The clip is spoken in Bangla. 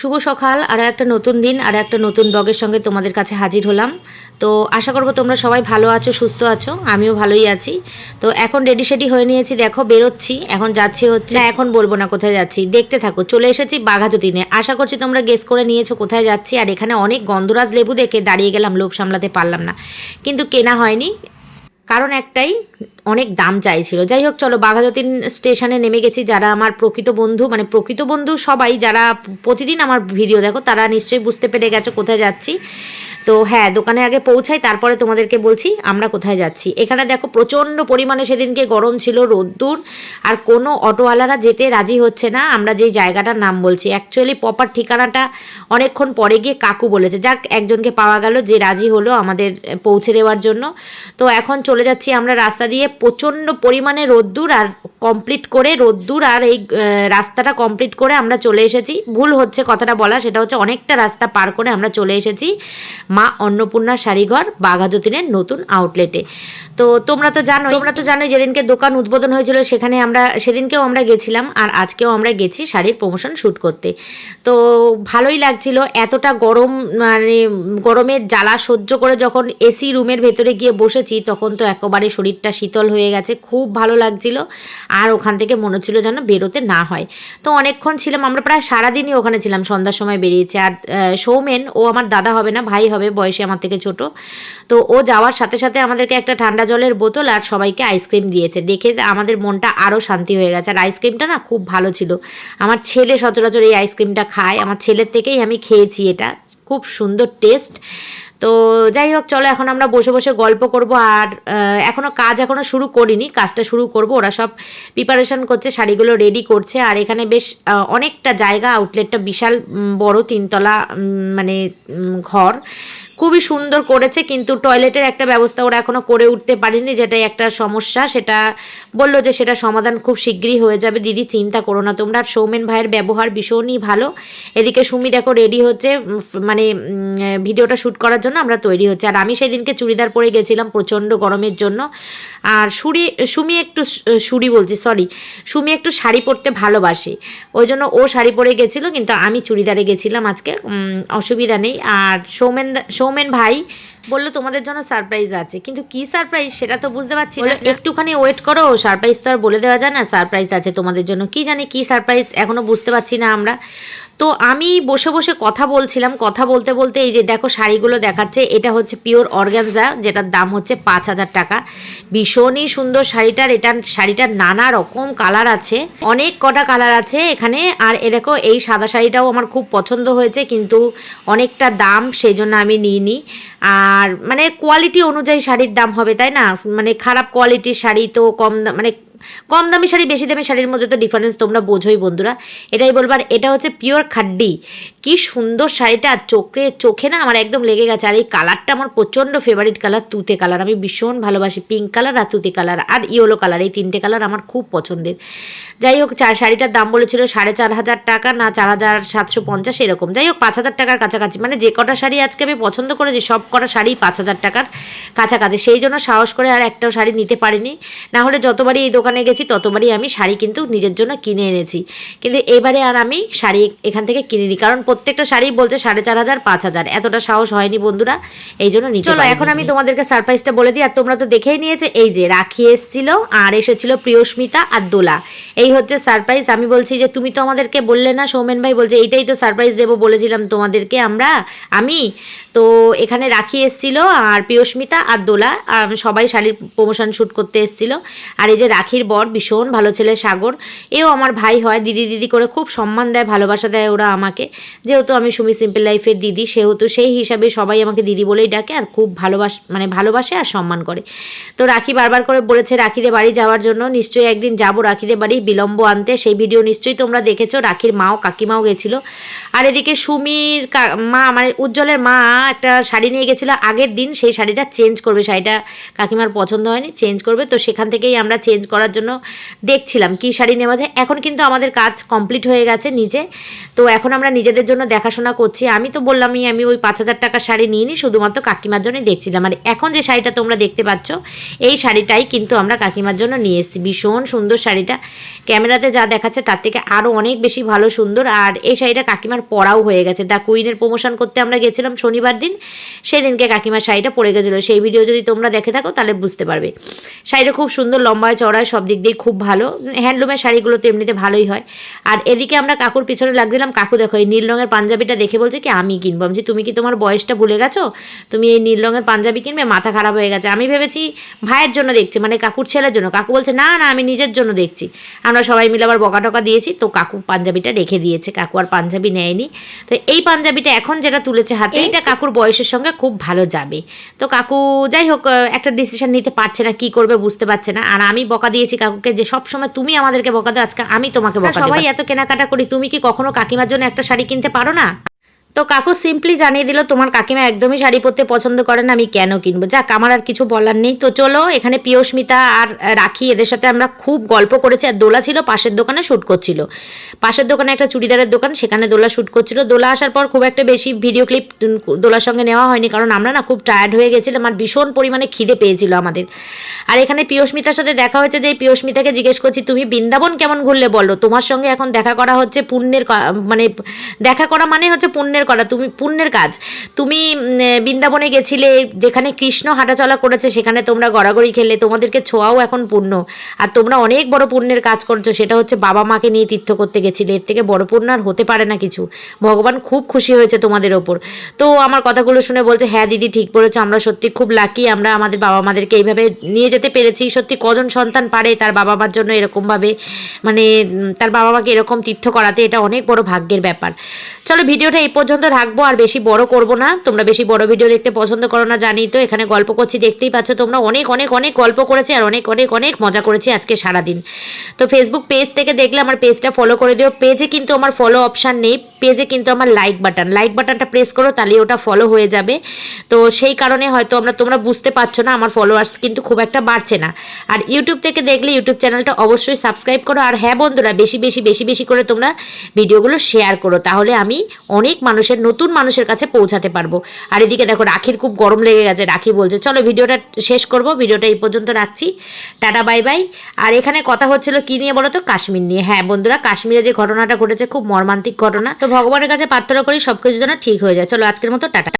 শুভ সকাল আরও একটা নতুন দিন, আর একটা নতুন ব্লগের সঙ্গে তোমাদের কাছে হাজির হলাম। তো আশা করব তোমরা সবাই ভালো আছো, সুস্থ আছো, আমিও ভালোই আছি। তো এখন রেডি সেডি হয়ে নিয়েছি, দেখো বেরোচ্ছি, এখন যাচ্ছি হচ্ছে এখন বলব না কোথায় যাচ্ছি, দেখতে থাকো, চলে এসেছি বাঘাযতীনে। আশা করছি তোমরা গেস করে নিয়েছো কোথায় যাচ্ছি, আর এখানে অনেক গন্ধরাজ লেবু দেখে দাঁড়িয়ে গেলাম, লোভ সামলাতে পারলাম না। কিন্তু কেনা হয়নি, কারণ একটাই অনেক দাম চাইছিল। যাই হোক, চলো বাঘাযতীন স্টেশনে নেমে গেছি। যারা আমার প্রকৃত বন্ধু মানে প্রকৃত বন্ধু সবাই যারা প্রতিদিন আমার ভিডিও দেখো, তারা নিশ্চয়ই বুঝতে পেরে গেছো কোথায় যাচ্ছি। তো হ্যাঁ দোকানে আগে পৌঁছাই, তারপরে তোমাদেরকে বলছি আমরা কোথায় যাচ্ছি। এখানে দেখো প্রচণ্ড পরিমাণে সেদিনকে গরম ছিল, রোদ্দুর, আর কোনো অটোওয়ালারা যেতে রাজি হচ্ছে না। আমরা যেই জায়গাটার নাম বলছি অ্যাকচুয়ালি প্রপার ঠিকানাটা অনেকক্ষণ পরে গিয়ে কাকু বলেছে। যাক, একজনকে পাওয়া গেল যে রাজি হলো আমাদের পৌঁছে দেওয়ার জন্য। তো এখন চলে যাচ্ছি আমরা রাস্তা দিয়ে প্রচণ্ড পরিমাণে রোদ্দুর আর কমপ্লিট করে রোদ্দুর আর এই রাস্তাটা কমপ্লিট করে আমরা চলে এসেছি। ভুল হচ্ছে কথাটা বলা, সেটা হচ্ছে অনেকটা রাস্তা পার করে আমরা চলে এসেছি মা অন্নপূর্ণা শাড়িঘর বাঘাযতীনের নতুন আউটলেটে তো তোমরা তো জানো তোমরা তো জানোই যেদিনকে দোকান উদ্বোধন হয়েছিল, সেখানে আমরা, সেদিনকেও আমরা গেছিলাম আর আজকেও আমরা গেছি শাড়ির প্রমোশন শ্যুট করতে। তো ভালোই লাগছিল, এতটা গরম মানে গরমের জ্বালা সহ্য করে যখন এসি রুমের ভেতরে গিয়ে বসেছি, তখন তো একেবারে শরীরটা শীতল হয়ে গেছে, খুব ভালো লাগছিল। আর ওখান থেকে মনে হচ্ছিল যেন বেরোতে না হয়। তো অনেকক্ষণ ছিলাম, আমরা প্রায় সারাদিনই ওখানে ছিলাম, সন্ধ্যার সময় বেরিয়েছে। আর সৌমেন, ও আমার দাদা হবে না, ভাই হবে, বয়সে আমার থেকে ছোট। তো ও যাওয়ার সাথে সাথে আমাদেরকে একটা ঠান্ডা জলের বোতল আর সবাইকে আইসক্রিম দিয়েছে। দেখে আমাদের মনটা আরও শান্তি হয়ে গেছে। আর আইসক্রিমটা না খুব ভালো ছিল। আমার ছেলে সচরাচর এই আইসক্রিমটা খায়। আমার ছেলের থেকেই আমি খেয়েছি এটা। খুব সুন্দর টেস্ট। তো যাই হোক চলো এখন আমরা বসে বসে গল্প করব আর এখনও এখনও কাজ এখনও শুরু করিনি, কাজটা শুরু করব। ওরা সব প্রিপারেশন করছে, শাড়িগুলো রেডি করছে আর এখানে বেশ অনেকটা জায়গা আউটলেটটা বিশাল বড় তিনতলা মানে ঘর। খুবই সুন্দর করেছে, কিন্তু টয়লেটের একটা ব্যবস্থা ওরা এখনও করে উঠতে পারেনি, যেটাই একটা সমস্যা। সেটা বলল যে সেটা সমাধান খুব শীঘ্রই হয়ে যাবে। দিদি, চিন্তা করো না তোমরা। আর সৌমেন ভাইয়ের ব্যবহার ভীষণই ভালো। এদিকে সুমি দেখো রেডি হচ্ছে মানে ভিডিওটা শ্যুট করার জন্য আমরা তৈরি হচ্ছে। আর আমি সেদিনকে চুড়িদার পরে গেছিলাম প্রচণ্ড গরমের জন্য। আর সুরি, সুমি একটু সুরি বলছি সরি সুমি একটু শাড়ি পরতে ভালোবাসে। ওই জন্য ও শাড়ি পরে গেছিল, কিন্তু আমি চুড়িদারে গেছিলাম আজকে অসুবিধা নেই। আর সৌমেন দা- সৌমেন ভাই বলল, তোমাদের জন্য সারপ্রাইজ আছে। কিন্তু কি সারপ্রাইজ সেটা তো বুঝতে পারছি না। একটুখানি ওয়েট করো সারপ্রাইজ তো আর বলে দেওয়া যায় না সারপ্রাইজ আছে তোমাদের জন্য। কি জানি কি সারপ্রাইজ এখনও বুঝতে পারছি না আমরা। তো আমি বসে বসে কথা বলছিলাম। কথা বলতে বলতে এই যে দেখো শাড়িগুলো দেখাচ্ছে, এটা হচ্ছে পিওর অর্গানজা যেটার দাম হচ্ছে পাঁচ হাজার টাকা। ভীষণই সুন্দর শাড়িটার এটা শাড়িটার নানা রকম কালার আছে। অনেক কটা কালার আছে এখানে, আর এ দেখো এই সাদা শাড়িটাও আমার খুব পছন্দ হয়েছে, কিন্তু অনেকটা দাম সেই জন্য আমি নিইনি। আর মানে কোয়ালিটি অনুযায়ী শাড়ির দাম হবে, তাই না? মানে খারাপ কোয়ালিটির শাড়ি তো কম মানে কম দামি শাড়ি, বেশি দামি শাড়ির মধ্যে তো ডিফারেন্স তোমরা বোঝোই বন্ধুরা। এটাই বলবার, এটা হচ্ছে পিওর খাড্ডি। কি সুন্দর শাড়িটা চোখে চোখে না আমার একদম লেগে গেছে। আর এই কালারটা আমার প্রচণ্ড ফেভারিট কালার তুতে কালার আমি ভীষণ ভালোবাসি পিঙ্ক কালার আর তুতে কালার আর ইয়েলো কালার এই তিনটে কালার আমার খুব পছন্দের। যাই হোক চার শাড়িটার দাম বলেছিল সাড়ে চার হাজার টাকা, না চার হাজার সাতশো পঞ্চাশ, এরকম। যাই হোক, পাঁচ হাজার টাকার কাছাকাছি। মানে যে কটা শাড়ি আজকে আমি পছন্দ করেছি, সব কটা শাড়ি পাঁচ হাজার টাকার কাছাকাছি। সেই জন্য সাহস করে আর একটাও শাড়ি নিতে পারিনি। না হলে যতবারই এই দোকানে গেছি ততবারই আমি শাড়ি কিন্তু নিজের জন্য কিনে এনেছি। কিন্তু এবারে আর আমি শাড়ি এখান থেকে কিনিনি কারণ প্রত্যেকটা শাড়ি বলছে সাড়ে চার হাজার পাঁচ হাজার। এতটা সাহস হয়নি বন্ধুরা এই জন্য চলো এখন আমি তোমাদেরকে সারপ্রাইজটা বলে দিই আর তোমরা তো দেখেই নিয়েছে এই যে রাখি এসেছিল আর এসেছিল প্রিয়স্মিতা আর দোলা। এই হচ্ছে সারপ্রাইজ আমি বলছি যে তুমি তো আমাদেরকে বললে না সৌমেন ভাই বলছে এইটাই তো সারপ্রাইজ দেবো বলেছিলাম তোমাদেরকে আমরা। আমি তো এখানে রাখি এসেছিল আর প্রিয়স্মিতা আর দোলা সবাই শাড়ির প্রমোশন শ্যুট করতে এসেছিল। আর এই যে রাখির বর ভীষণ ভালো ছেলে সাগর, এও আমার ভাই হয়, দিদি দিদি করে খুব সম্মান দেয়, ভালোবাসা দেয় ওরা আমাকে। যেহেতু আমি সুমি সিম্পল লাইফের দিদি, সেহেতু সেই হিসাবে সবাই আমাকে দিদি বলেই ডাকে আর খুব ভালোবাস মানে ভালোবাসে আর সম্মান করে। তো রাখি বারবার করে বলেছে, রাখিদের বাড়ি যাওয়ার জন্য নিশ্চয়ই একদিন যাব, রাখিদের বাড়ি বিলম্ব আনতে। সেই ভিডিও নিশ্চয়ই তোমরা দেখেছ, রাখির মাও কাকিমাও গেছিল। আর এদিকে সুমির মা মানে উজ্জ্বলের মা একটা শাড়ি নিয়ে গেছিল, আগের দিন সেই শাড়িটা চেঞ্জ করবে, শাড়িটা কাকিমার পছন্দ হয়নি চেঞ্জ করবে, তো সেখান থেকেই আমরা চেঞ্জ করার জন্য দেখছিলাম কি শাড়ি নেওয়া যায়। এখন কিন্তু আমাদের কাজ কমপ্লিট হয়ে গেছে নিজে, তো এখন আমরা নিজেদের জন্য দেখাশোনা করছি। আমি তো বললামই আমি ওই পাঁচ হাজার টাকার শাড়ি নিয়ে নিই শুধুমাত্র কাকিমার জন্যই দেখছিলাম। আর এখন যে শাড়িটা তোমরা দেখতে পাচ্ছ, এই শাড়িটাই কিন্তু আমরা কাকিমার জন্য নিয়ে এসেছি। ভীষণ সুন্দর শাড়িটা। ক্যামেরাতে যা দেখাচ্ছে তার থেকে আরও অনেক বেশি ভালো সুন্দর। আর এই শাড়িটা কাকিমার পরাও হয়ে গেছে। দ্য কুইনের প্রমোশন করতে আমরা গেছিলাম শনিবার দিন সেদিনকে কাকিমার শাড়িটা পরে গেছিল। সেই ভিডিও যদি তোমরা দেখে থাকো তাহলে বুঝতে পারবে। শাড়িটা খুব সুন্দর লম্বায় চড়ায় সব দিক দিয়ে খুব ভালো। হ্যান্ডলুমের শাড়িগুলো তো এমনিতে ভালোই হয়। আর এদিকে আমরা কাকুর পিছনে লাগছিলাম কাকু দেখো এই নীল রঙের পাঞ্জাবিটা দেখে বলছে কি আমি কিনবো। আমি তুমি কি তোমার বয়সটা ভুলে গেছো? তুমি এই নীল রঙের পাঞ্জাবি কিনবে মাথা খারাপ হয়ে গেছে। আমি ভেবেছি ভাইয়ের জন্য দেখছি মানে কাকুর ছেলের জন্য। কাকু বলছে না না আমি নিজের জন্য দেখছি। আমরা সবাই মিলে আবার বকা টকা দিয়েছি তো কাকু পাঞ্জাবিটা রেখে দিয়েছে। কাকু আর পাঞ্জাবি নেয়নি। তো এই পাঞ্জাবিটা এখন যেটা তুলেছে হাতে এইটা কাকুর বয়সের সঙ্গে খুব ভালো যাবে। তো কাকু যাই হোক একটা ডিসিশন নিতে পারছে না কি করবে বুঝতে পারছে না। আর আমি বকা দিয়েছি কাকুকে যে সব সময় তুমি আমাদেরকে বকা দাও আজকে আমি তোমাকে বকা সবাই এত কেনাকাটা করি তুমি কি কখনো কাকিমার জন্য একটা শাড়ি কিনতে পারো না? তো কাকু সিম্পলি জানিয়ে দিল, তোমার কাকিমা একদমই শাড়ি পরতে পছন্দ করে না, আমি কেন কিনবো? যাক, আমার আর কিছু বলার নেই। তো চলো, এখানে পিয়স্মিতা আর রাখি, এদের সাথে আমরা খুব গল্প করেছি। আর দোলা ছিল, পাশের দোকানে শ্যুট করছিল। পাশের দোকানে একটা চুড়িদারের দোকান, সেখানে দোলা শ্যুট করছিল। দোলা আসার পর খুব একটা বেশি ভিডিও ক্লিপ দোলার সঙ্গে নেওয়া হয়নি, কারণ আমরা না খুব টায়ার্ড হয়ে গেছিলাম আর ভীষণ পরিমাণে খিদে পেয়েছিল আমাদের। আর এখানে পিয়স্মিতার সাথে দেখা হয়েছে যে, পিয়স্মিতাকে জিজ্ঞেস করছি, তুমি বৃন্দাবন কেমন ঘুরলে বলো? তোমার সঙ্গে এখন দেখা করা হচ্ছে পুণ্যের মানে দেখা করা মানে হচ্ছে পুণ্যের করা তুমি, পুণ্যের কাজ। তুমি বৃন্দাবনে গেছিলে, যেখানে কৃষ্ণ হাঁটাচলা করেছে, সেখানে তোমরা গড়াগড়ি খেলে তোমাদেরকে ছোঁয়াও এখন পুণ্য। আর তোমরা অনেক বড় পুণ্যের কাজ করছ, সেটা হচ্ছে বাবা মাকে নিয়ে তীর্থ করতে গেছিলে। এর থেকে বড় পুণ্য আর হতে পারে না কিছু। ভগবান খুব খুশি হয়েছে তোমাদের ওপর। তো আমার কথাগুলো শুনে বলছে হ্যাঁ দিদি, ঠিক বলেছ, আমরা সত্যি খুব লাকি আমরা আমাদের বাবা মাদেরকে এইভাবে নিয়ে যেতে পেরেছি। সত্যি কজন সন্তান পারে তার বাবা মার জন্য এরকমভাবে মানে তার বাবা মাকে এরকম তীর্থ করাতে, এটা অনেক বড় ভাগ্যের ব্যাপার। চলো, ভিডিওটা এই পর্যন্ত রাখব আর বেশি বড় করব না। তোমরা বেশি বড় ভিডিও দেখতে পছন্দ করো না, জানি তো, এখানে গল্প করছি, দেখতেই পাচ্ছ তোমরা অনেক অনেক অনেক গল্প করেছি আর অনেক অনেক অনেক মজা করেছি আজকে সারাদিন। তো ফেসবুক পেজ থেকে দেখলে আমার পেজটা ফলো করে দিও। পেজে কিন্তু আমার ফলো অপশান নেই। পেজে কিন্তু আমার লাইক বাটন লাইক বাটনটা প্রেস করো, তাহলে ওটা ফলো হয়ে যাবে। তো সেই কারণে হয়তো আমরা, তোমরা বুঝতে পারছ না, আমার ফলোয়ার্স কিন্তু খুব একটা বাড়ছে না। আর ইউটিউব থেকে দেখলে ইউটিউব চ্যানেলটা অবশ্যই সাবস্ক্রাইব করো। আর হ্যাঁ বন্ধুরা, বেশি বেশি বেশি বেশি করে তোমরা ভিডিওগুলো শেয়ার করো। তাহলে আমি অনেক মানুষের, নতুন মানুষের কাছে পৌঁছাতে পারব। আর এদিকে দেখো, রাখির খুব গরম লেগে গেছে। রাখি বলছে, চলো ভিডিওটা শেষ করব, ভিডিওটা এই পর্যন্ত রাখছি। Tata, bye bye. আর এখানে কথা হচ্ছিল, কি নিয়ে বলো তো? কাশ্মীর নিয়ে। হ্যাঁ বন্ধুরা, কাশ্মীরে যে ঘটনাটা ঘটেছে, খুব মর্মান্তিক ঘটনা। তো ভগবানের কাছে প্রার্থনা করি সব কিছু যেন ঠিক হয়ে যায়। চলো, আজকের মতো, টাটা।